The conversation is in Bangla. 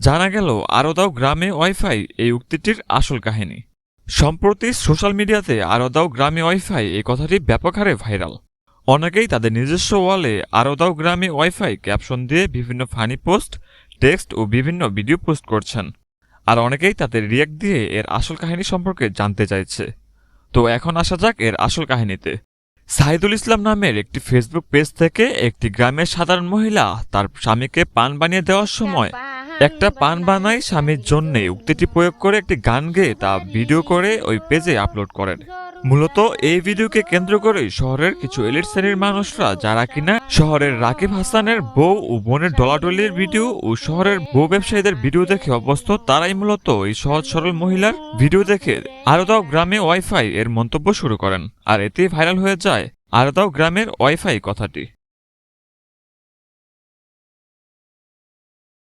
জানা গেল আরদাও গ্রামে ওয়াইফাই এই উক্তিটির আসল কাহিনী। সম্প্রতি সোশ্যাল মিডিয়াতে আরদাও গ্রামে ওয়াইফাই এই কথাটি ব্যাপক হারে ভাইরাল। অনেকেই তাদের নিজস্ব ওয়ালে আরদাও গ্রামে ওয়াইফাই ক্যাপশন দিয়ে বিভিন্ন ফানি পোস্ট, টেক্সট ও বিভিন্ন ভিডিও পোস্ট করছেন। আর অনেকেই তাদের রিয়াক্ট দিয়ে এর আসল কাহিনী সম্পর্কে জানতে চাইছে। তো এখন আসা যাক এর আসল কাহিনীতে। সাইদুল ইসলাম নামের একটি ফেসবুক পেজ থেকে একটি গ্রামের সাধারণ মহিলা তার স্বামীকে পান বানিয়ে দেওয়ার সময় একটা পান বানাই স্বামীর জন্য। উক্তিটি প্রয়োগ করে একটি গান গেয়ে তা ভিডিও করে ওই পেজে আপলোড করেন। মূলত এই ভিডিওকে কেন্দ্র করেই শহরের কিছু এলিট শ্রেণির মানুষরা, যারা কিনা শহরের রাকিব হাসানের বউ ও বোনের ডলাডলির ভিডিও ও শহরের বউ ব্যবসায়ীদের ভিডিও দেখে অভ্যস্ত, তারাই মূলত এই সহজ সরল মহিলার ভিডিও দেখে আরদাও গ্রামে ওয়াইফাই এর মন্তব্য শুরু করেন। আর এতেই ভাইরাল হয়ে যায় আরদাও গ্রামের ওয়াইফাই কথাটি।